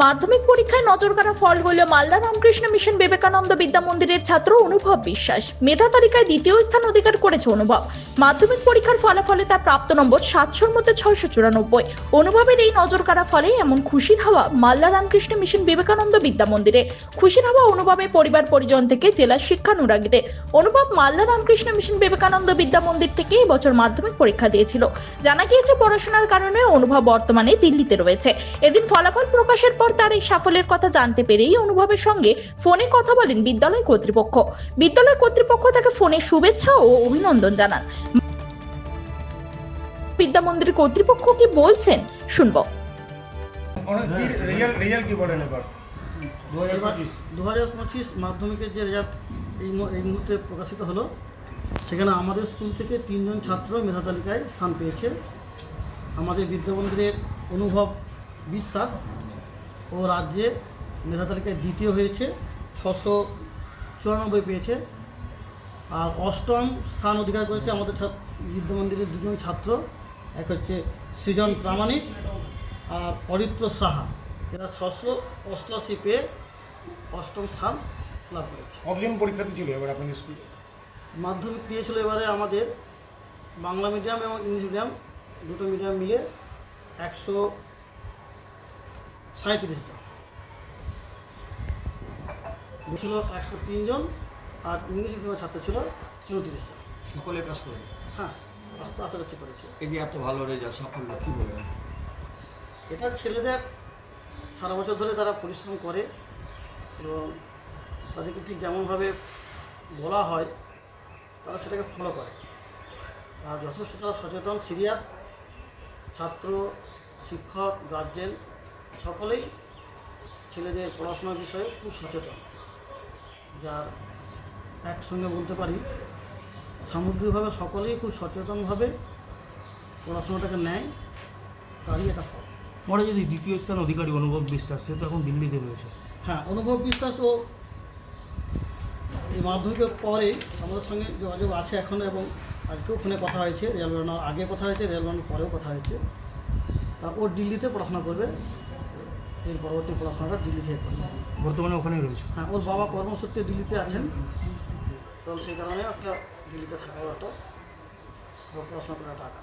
মাধ্যমিক পরীক্ষায় নজর নজরকাড়া ফল হল মালদা রামকৃষ্ণ মিশন বিবেকানন্দ বিদ্যা মন্দিরের ছাত্র অনুভব বিশ্বাস। মেধা তালিকায় দ্বিতীয় স্থান অধিকার করেছে অনুভব। মাধ্যমিক পরীক্ষার ফলাফলে তার প্রাপ্ত নম্বর সাতশোর মধ্যে ছয়শো চুরানব্বই। অনুভবের এই নজর নজরকাড়া ফলে এমন খুশির হাওয়া মালদা রামকৃষ্ণ মিশন বিবেকানন্দ বিদ্যা মন্দিরে। খুশির হাওয়া অনুভবের পরিবার পরিজন থেকে জেলার শিক্ষানুরাগীদের। অনুভব মালদা রামকৃষ্ণ মিশন বিবেকানন্দ বিদ্যা মন্দির থেকে এবছর মাধ্যমিক পরীক্ষা দিয়েছিল। জানা গিয়েছে পড়াশোনার কারণে অনুভব বর্তমানে দিল্লিতে রয়েছে। এদিন ফলাফল প্রকাশের পর তার এই সাফল্যের কথা জানতে পেরেই অনুভবের সঙ্গে ফোনে কথা বলেন বিদ্যালয় কর্তৃপক্ষ। বিদ্যালয় কর্তৃপক্ষ তাকে ফোনে শুভেচ্ছা ও অভিনন্দন জানান। বিদ্যা মন্দিরের কর্তৃপক্ষ কি বলছেন? শুনব। রেজাল্ট রেজাল্ট কি বলেন এবার? দু হাজার পঁচিশ। দু হাজার পঁচিশ মাধ্যমিকের যে রেজাল্ট এই এই মুহূর্তে প্রকাশিত হলো সেখানে আমাদের স্কুল থেকে তিনজন ছাত্র মেধা তালিকায় স্থান পেয়েছে। আমাদের বিদ্যামন্দিরের অনুভব বিশ্বাস ও রাজ্যে মেধা তালিকায় দ্বিতীয় হয়েছে ছশো চুরানব্বই পেয়েছে। আর অষ্টম স্থান অধিকার করেছে আমাদের ছাত্র বিদ্যামন্দিরের দুজন ছাত্র এক হচ্ছে সৃজন প্রামাণিক আর অরিত্র সাহা। এরা ছশো অষ্টআশি পেয়ে অষ্টম স্থান লাভ করেছে। অগ্রিম পরীক্ষা ছিল এবার আপনাদের স্কুলে? মাধ্যমিক দিয়েছিল এবারে আমাদের বাংলা মিডিয়াম এবং ইংলিশ মিডিয়াম দুটো মিডিয়াম মিলে একশো সাঁত্রিশ জন। ছিল একশো জন আর ইংলিশ মিডিয়ামের ছাত্র ছিল চৌত্রিশ জন। সকলে পাস করেছে? হ্যাঁ আস্তে আস্তে করছে করেছে। এই যে এত ভালো রেজাল্ট সাফল্য কি বলবেন এটা ছেলেদের সারা বছর ধরে তারা পরিশ্রম করে এবং তাদেরকে ঠিক যেমনভাবে বলা হয় তারা সেটাকে ফলো করে। আর যথেষ্ট তারা সচেতন সিরিয়াস ছাত্র শিক্ষক গার্জেন সকলেই ছেলেদের পড়াশোনার বিষয়ে খুব সচেতন যার একসঙ্গে বলতে পারি সামগ্রিকভাবে সকলেই খুব সচেতনভাবে পড়াশোনাটাকে নেয় তারই এটা ফল। পরে যদি দ্বিতীয় স্থান অধিকারী অনুভব বিশ্বাস সে তো এখন দিল্লিতে রয়েছে। হ্যাঁ অনুভব বিশ্বাস ও এই মাধ্যমিকের পরে আমাদের সঙ্গে যোগাযোগ আছে এখন এবং আজকেও ফোনে কথা হয়েছে রেল বানানোর আগে কথা হয়েছে রেল বানানোর পরেও কথা হয়েছে। তা ও দিল্লিতে পড়াশোনা করবে। এর পরবর্তী পড়াশোনাটা দিল্লি থেকে বর্তমানে ওখানে রয়েছে? হ্যাঁ ওর বাবা কর্মসূত্রে দিল্লিতে আছেন। এবং সেই কারণে একটা দিল্লিতে থাকার একটা পড়াশোনা করার টাকা।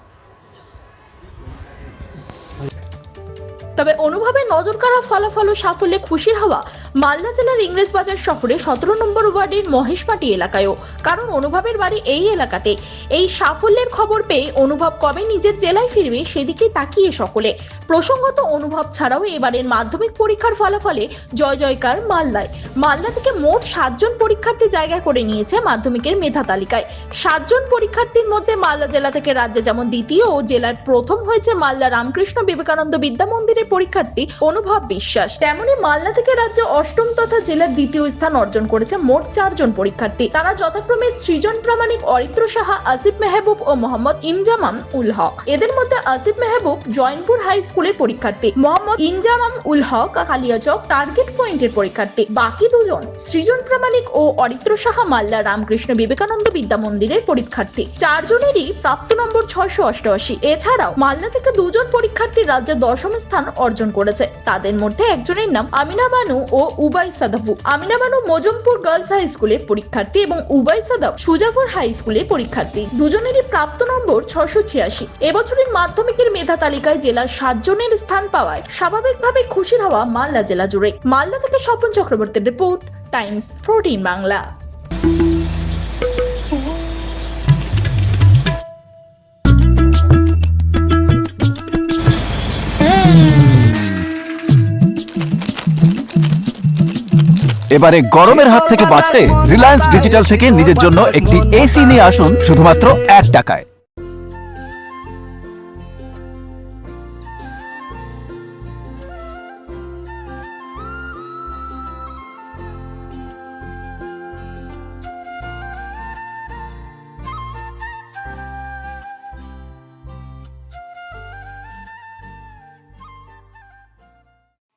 তবে অনুভবের নজরকাড়া ফলাফল ও সাফল্যে খুশির হওয়া মালদা জেলার ইংরেজ বাজার শহরে সতেরো নম্বর ওয়ার্ডের মহেশমাটি এলাকায়ও। কারণ অনুভবের বাড়ি এই এলাকাতে। এই সাফল্যের খবর পেয়ে অনুভব কবে নিজের জেলায় ফিরবে সেদিকে তাকিয়ে সকলে। প্রসঙ্গত অনুভব ছাড়াও এবারের মাধ্যমিক পরীক্ষার ফলাফলে জয় জয়কার মালদায়। মালদা থেকে মোট সাতজন পরীক্ষার্থী জায়গা করে নিয়েছে মাধ্যমিকের মেধা তালিকায়। সাতজন পরীক্ষার্থীর মধ্যে মালদা জেলা থেকে রাজ্যে যেমন দ্বিতীয় ও জেলার প্রথম হয়েছে মালদা রামকৃষ্ণ বিবেকানন্দ বিদ্যা মন্দিরের পরীক্ষার্থী অনুভব বিশ্বাস। তেমনি মালদা থেকে রাজ্যে অষ্টম তথা জেলার দ্বিতীয় স্থান অর্জন করেছে মোট চারজন পরীক্ষার্থী। তারা যথাক্রমে সৃজন প্রামাণিক অরিত্র সাহা, আসিফ মেহবুব ও মোহাম্মদ ইনজামাম উল হক। এদের মধ্যে আসিফ মেহবুব জয়নপুর হাই স্কুলের পরীক্ষার্থী। মোহাম্মদ ইনজামাম উল হক কালিয়াচক টার্গেট পয়েন্টের পরীক্ষার্থী। বাকি দুজন সৃজন প্রামাণিক ও অরিত্র সাহা মাল্লা রামকৃষ্ণ বিবেকানন্দ বিদ্যা মন্দিরের পরীক্ষার্থী। চারজনেরই প্রাপ্ত নম্বর ছয়শো অষ্টআশি। এছাড়াও মালদা থেকে দুজন পরীক্ষার্থী রাজ্যে দশম স্থান অর্জন করেছে। তাদের মধ্যে একজনের নাম আমিনা বানু ও উবাই সাদাফু আমিনা বানু মজমপুর গার্লস হাই স্কুলের পরীক্ষার্থী এবং উবাই সাদাফ সুজাপুর হাই স্কুলের পরীক্ষার্থী। দুজনেরই প্রাপ্ত নম্বর ছশো ছিয়াশি। এবছরের মাধ্যমিকের মেধা তালিকায় জেলার সাতজনের স্থান পাওয়ায় স্বাভাবিকভাবে খুশির হওয়া মালদা জেলা জুড়ে। মালদা থেকে স্বপন চক্রবর্তীর রিপোর্ট, টাইমস ফোরটিন বাংলা। এবারে গরমের হাত থেকে বাঁচতে রিলায়েন্স ডিজিটাল থেকে নিজের জন্য একটি এসি নিয়ে আসুন শুধুমাত্র এক টাকায়।